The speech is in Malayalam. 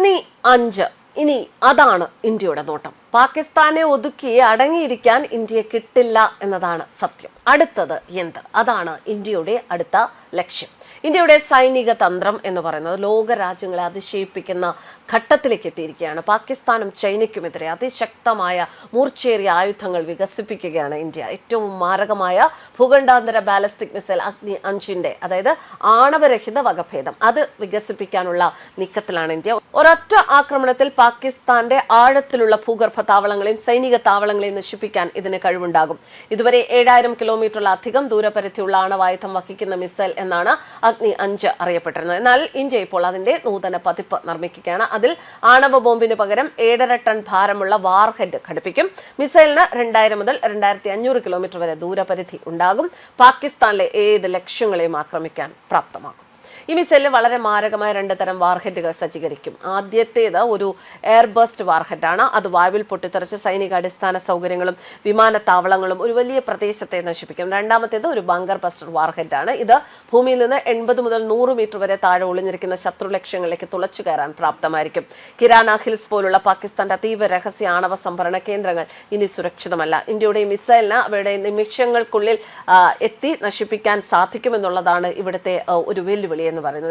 അഗ്നി അഞ്ച്. ഇനി അതാണ് ഇന്ത്യയുടെ നോട്ടം. പാകിസ്ഥാനെ ഒതുക്കി അടങ്ങിയിരിക്കാൻ ഇന്ത്യയെ കിട്ടില്ല എന്നതാണ് സത്യം. അടുത്തത് എന്ത്? അതാണ് ഇന്ത്യയുടെ അടുത്ത ലക്ഷ്യം. ഇന്ത്യയുടെ സൈനിക തന്ത്രം എന്ന് പറയുന്നത് ലോക രാജ്യങ്ങളെ അതിശയിപ്പിക്കുന്ന ഘട്ടത്തിലേക്ക് എത്തിയിരിക്കുകയാണ്. പാകിസ്ഥാനും ചൈനയ്ക്കുമെതിരെ അതിശക്തമായ മൂർച്ചേറിയ ആയുധങ്ങൾ വികസിപ്പിക്കുകയാണ് ഇന്ത്യ. ഏറ്റവും മാരകമായ ഭൂഖണ്ഡാന്തര ബാലസ്റ്റിക് മിസൈൽ അഗ്നി അഞ്ചിന്റെ അതായത് ആണവരഹിത വകഭേദം അത് വികസിപ്പിക്കാനുള്ള നീക്കത്തിലാണ് ഇന്ത്യ. ഒരൊറ്റ ആക്രമണത്തിൽ പാകിസ്ഥാന്റെ ആഴത്തിലുള്ള ഭൂഗർഭ താവളങ്ങളെയും സൈനിക താവളങ്ങളെയും നശിപ്പിക്കാൻ ഇതിന് കഴിവുണ്ടാകും. ഇതുവരെ ഏഴായിരം കിലോമീറ്ററിലധികം ദൂരപരിധിയുള്ള ആണവായുധം വഹിക്കുന്ന മിസൈൽ എന്നാണ് അഗ്നി അഞ്ച് അറിയപ്പെട്ടിരുന്നത്. എന്നാൽ ഇന്ത്യ ഇപ്പോൾ അതിന്റെ നൂതന പതിപ്പ് നിർമ്മിക്കുകയാണ്. അതിൽ ആണവ ബോംബിന് പകരം ഏഴര ടൺ ഭാരമുള്ള വാർഹെഡ് ഘടിപ്പിക്കും. മിസൈലിന് രണ്ടായിരം മുതൽ രണ്ടായിരത്തി അഞ്ഞൂറ് കിലോമീറ്റർ വരെ ദൂരപരിധി ഉണ്ടാകും. പാകിസ്ഥാനിലെ ഏത് ലക്ഷ്യങ്ങളെയും ആക്രമിക്കാൻ പ്രാപ്തമാക്കും. ഈ മിസൈലിൽ വളരെ മാരകമായ രണ്ട് തരം വാർഹെറ്റുകൾ സജ്ജീകരിക്കും. ആദ്യത്തേത് ഒരു എയർബസ്റ്റ് വാർഹെറ്റാണ് അത് വായുവിൽ പൊട്ടിത്തെറിച്ച് സൈനിക അടിസ്ഥാന സൗകര്യങ്ങളും വിമാനത്താവളങ്ങളും ഒരു വലിയ പ്രദേശത്തെ നശിപ്പിക്കും. രണ്ടാമത്തേത് ഒരു ബങ്കർ ബസ്റ്റർ വാർഹെറ്റാണ് ഇത് ഭൂമിയിൽ നിന്ന് എൺപത് മുതൽ നൂറ് മീറ്റർ വരെ താഴെ ഒളിഞ്ഞിരിക്കുന്ന ശത്രു ലക്ഷ്യങ്ങളിലേക്ക് തുളച്ചു കയറാൻ പ്രാപ്തമായിരിക്കും. കിരാന ഹിൽസ് പോലുള്ള പാകിസ്ഥാന്റെ അതീവ രഹസ്യ ആണവ സംഭരണ കേന്ദ്രങ്ങൾ ഇനി സുരക്ഷിതമല്ല. ഇന്ത്യയുടെ മിസൈലിന് അവയുടെ നിമിഷങ്ങൾക്കുള്ളിൽ എത്തി നശിപ്പിക്കാൻ സാധിക്കുമെന്നുള്ളതാണ് ഇവിടുത്തെ ഒരു വെല്ലുവിളി. എന്ന് പറയുന്നത്